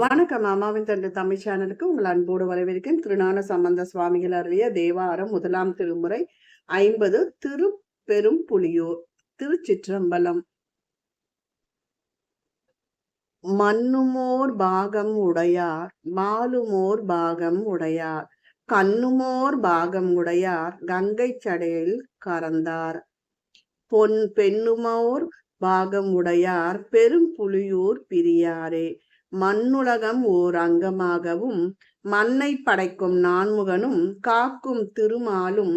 வணக்கம். அம்மாவின் தண்டு தமிழ் சேனலுக்கு உங்கள் அன்போடு வரவேற்கிறேன். திருஞான சம்பந்த சுவாமிகள் அருளிய தேவாரம் முதலாம் திருமுறை ஐம்பது திருப்பெரும் புலியூர் திருச்சிற்றம்பலம். மண்ணுமோர் பாகம் உடையார் மாலுமோர் பாகம் உடையார் கண்ணுமோர் பாகம் உடையார் கங்கை சடையில் கறந்தார். பொன் பெண்ணுமோர் பாகம் உடையார் பெரும் புலியூர் பிரியாரே. மண்ணுலகம் ஓர் அங்கமாகவும் மண்ணை படைக்கும் நான்முகனும் காக்கும் திருமாலும்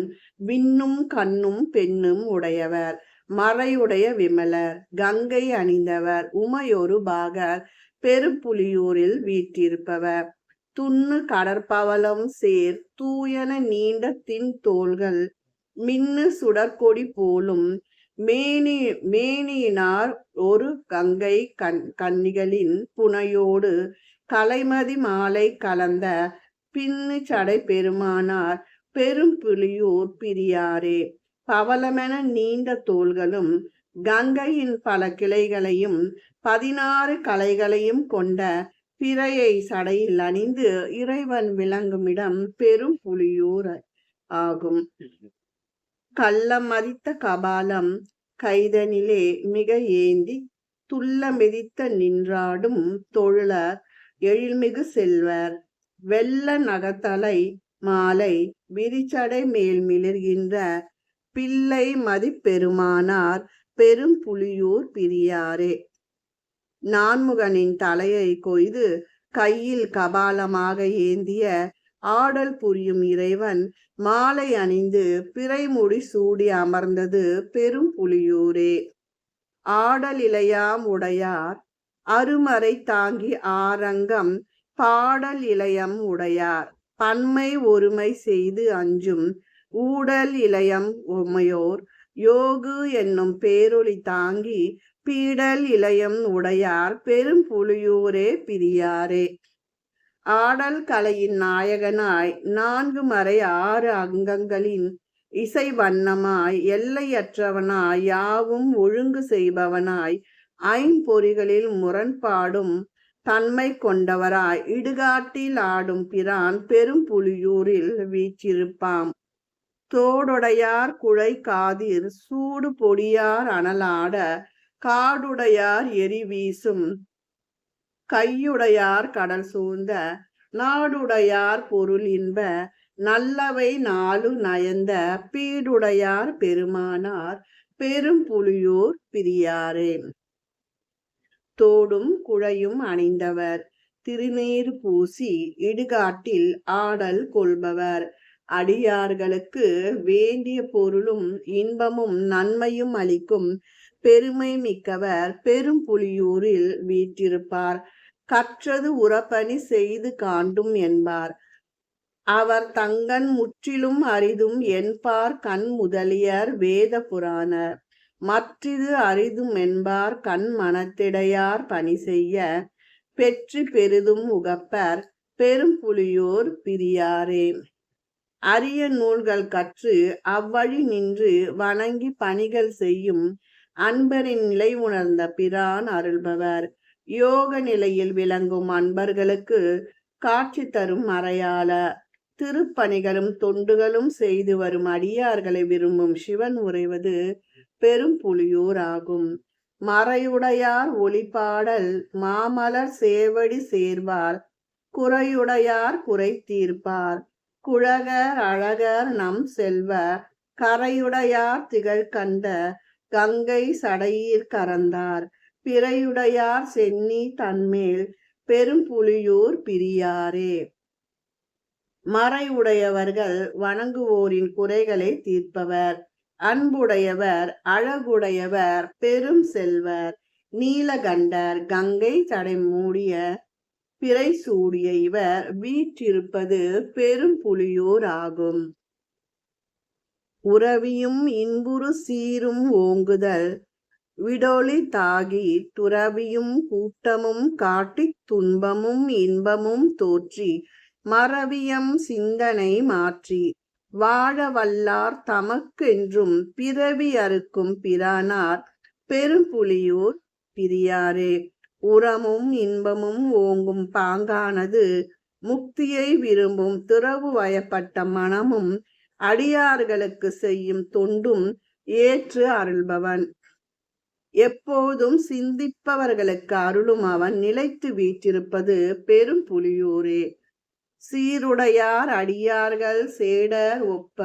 விண்ணும் கண்ணும் பெண்ணும் உடையவர். மறையுடைய விமலர் கங்கை அணிந்தவர் உமையொரு பாகர் பெருப்புலியூரில் வீற்றிருப்பவர். துண்ணு கடற்பவளம் சேர் தூயன நீண்ட தின் தோள்கள் மின்னு சுடற்கொடி போலும் மேனி மேனியினார் ஒரு கங்கை கண் கன்னிகளின் புனையோடு கலைமதி மாலை கலந்த பின்னு சடை பெருமானார் பெரும் புலியூர் பிரியாரே. பவளமென நீண்ட தோள்களும் கங்கையின் பல கிளைகளையும் பதினாறு கலைகளையும் கொண்ட பிறையை சடையில் அணிந்து இறைவன் விளங்குமிடம் பெரும் புலியூர் ஆகும். கள்ளம் மதித்த கபாலம் கைதனிலே மிக ஏந்தி துள்ள மிதித்த நின்றாடும் தொழிலர் எழில்மிகு செல்வர். வெள்ள நகத்தலை மாலை விரிச்சடை மேல் மிளர்கின்ற பிள்ளை மதிப்பெருமானார் பெரும் புலியூர் பிரியாரே. நான்முகனின் தலையை கொய்து கையில் கபாலமாக ஏந்திய ஆடல் புரியும் இறைவன் மாலை அணிந்து பிறைமுடி சூடி அமர்ந்தது பெரும் புலியூரே. ஆடல் இளையாம் உடையார் அருமறை தாங்கி ஆரங்கம் பாடல் இளையம் உடையார். பன்மை ஒருமை செய்து அஞ்சும் ஊடல் இளையம் உமையோர் யோகு என்னும் பேரொளி தாங்கி பீடல் இளையம் உடையார். பெரும் புலியூரே பிரியாரே. ஆடல் கலையின் நாயகனாய் நான்கு மறை ஆறு அங்கங்களின் இசை வண்ணமாய் எல்லையற்றவனாய் யாவும் ஒழுங்கு செய்பவனாய் ஐம்பொறிகளில் முரண்பாடும் தன்மை கொண்டவராய் இடுகாட்டில் ஆடும் பிரான் பெரும் புலியூரில் வீச்சிருப்பாம் தோடுடையார் குழை காதிர் சூடு பொடியார் அனலாட காடுடையார் எரி வீசும் கையுடையார் கடல் சூழ்ந்த நாடுடையார் பொருள் இன்ப நல்லவை நாலு நயந்த பீடுடையார் பெருமானார் பெரும் புலியூர் பிரியாரே. தோடும் குழையும் அணிந்தவர் திருநீர் பூசி இடுகாட்டில் ஆடல் கொள்பவர். அடியார்களுக்கு வேண்டிய பொருளும் இன்பமும் நன்மையும் அளிக்கும் பெருமை மிக்கவர் பெரும் புலியூரில் வீற்றிருப்பார். கற்றது உறப்பணி செய்து காண்டும் என்பார். அவர் தங்கன் முற்றிலும் அரிதும் என்பார் கண் முதலியர் வேத புராணர். மற்றிது அரிதும் என்பார் கண் மனத்திடையார் பணி செய்ய. பெற்று பெரிதும் உகப்பர் பெரும் புலியோர் பிரியாரே. அரிய நூல்கள் கற்று அவ்வழி நின்று வணங்கி பணிகள் செய்யும் அன்பரின் நிலை உணர்ந்த பிரான் அருள்பவர். யோக நிலையில் விளங்கும் அன்பர்களுக்கு காட்சி தரும் மறையாள திருப்பணிகளும் தொண்டுகளும் செய்து வரும் அடியார்களை விரும்பும் சிவன் உறைவது பெரும் புலியூர் ஆகும். மறையுடையார் ஒளிப்பாடல் மாமலர் சேவடி சேர்வார் குறையுடையார் குறை தீர்ப்பார். குழகர் அழகர் நம் செல்வ கரையுடையார் திகழ் கண்ட கங்கை சடையீர் கறந்தார் பிறையுடையார் சென்னி தன்மேல் பெரும் புலியூர் பிரியாரே. மறைவுடையவர்கள் வணங்குவோரின் குறைகளை தீர்ப்பவர். அன்புடையவர் அழகுடையவர் பெரும் செல்வர். நீலகண்டர் கங்கை தடை மூடிய பிறை சூடிய இவர் வீற்றிருப்பது பெரும் புலியூர் ஆகும். உறவியும் இன்புறு சீரும் ஓங்குதல். விடொளி தாகி துறவியும் கூட்டமும் காட்டித் துன்பமும் இன்பமும் தோற்றி மறவியம் சிந்தனை மாற்றி. வாழ வல்லார் தமக்கென்றும் பிறவி அறுக்கும் பிரானார் பெரும்புலியூர் பிரியாரே. உரமும் இன்பமும் ஓங்கும் பாங்கானது முக்தியை விரும்பும் துறவு வயப்பட்ட மனமும் அடியார்களுக்கு செய்யும் தொண்டும் ஏற்று அருள்பவன். எப்போதும் சிந்திப்பவர்களுக்கு அருளும் அவன் நிலைத்து வீற்றிருப்பது பெரும் புலியூரே. சீருடையார் அடியார்கள் சேடர் ஒப்ப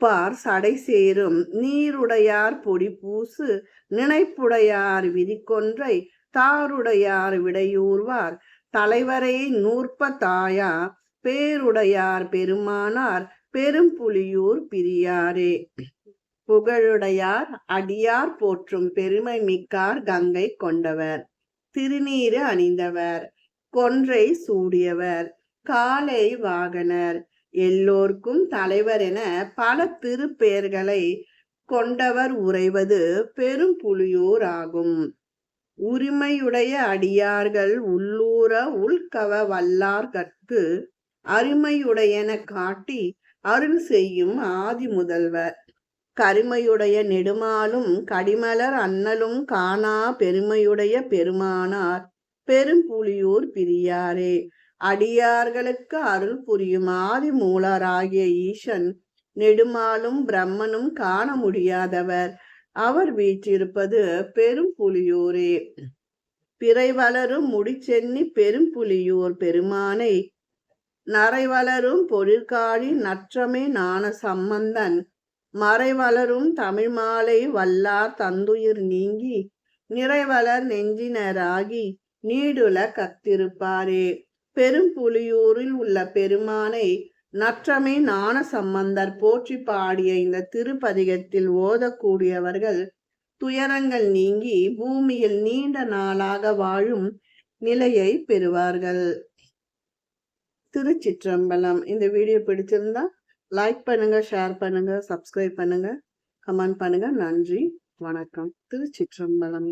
பார் சடை சேரும். நீருடையார் பொடி பூசு நினைப்புடையார் விதிக்கொன்றை தாருடையார் விடையூர்வார். தலைவரை நூற்ப தாயா பேருடையார் பெருமானார் பெரும்புலியூர் பிரியாரே. புகழுடையார் அடியார் போற்றும் பெருமை மிக்கார் கங்கை கொண்டவர். திருநீறு அணிந்தவர் கொன்றை சூடியவர் காலை வாகனர். எல்லோர்க்கும் தலைவர் என பல திருப்பெயர்களை கொண்டவர் உறைவது பெரும் புலியூர் ஆகும். உரிமையுடைய அடியார்கள் உள்ளூர உள்கவ வல்லார்கட்கு அருமையுடையன காட்டி அருள் செய்யும் ஆதி முதல்வர். கருமையுடைய நெடுமாலும் கடிமலர் அன்னலும் காணா பெருமையுடைய பெருமானார். பெரும்புலியூர் பிரியாரே. அடியார்களுக்கு அருள் புரியும் ஆதி மூலராகிய ஈசன் நெடுமாலும் பிரம்மனும் காண முடியாதவர். அவர் வீற்றிருப்பது பெரும்புலியூரே பிறை வளரும் முடிச்சென்னி பெரும்புலியூர் பெருமானை. நரை வளரும் பொழிற்காழி நற்றமே நாண சம்பந்தன் மறைவலரும் தமிழ் மாலை வல்லார் தந்துயிர் நீங்கி நிறைவளர் நெஞ்சினராகி நீடுல கத்திருப்பாரே. பெரும்புலியூரில் உள்ள பெருமானை நற்றமே ஞான சம்பந்தர் போற்றி பாடிய இந்த திருப்பதிகத்தில் ஓதக்கூடியவர்கள் துயரங்கள் நீங்கி பூமியில் நீண்ட நாளாக வாழும் நிலையை பெறுவார்கள். திருச்சிற்றம்பலம். இந்த வீடியோ பிடிச்சிருந்தா லைக் பண்ணுங்க ஷேர் பண்ணுங்க சப்ஸ்கிரைப் பண்ணுங்க கமெண்ட் பண்ணுங்க. நன்றி வணக்கம். திருச்சிற்றம்பலம்.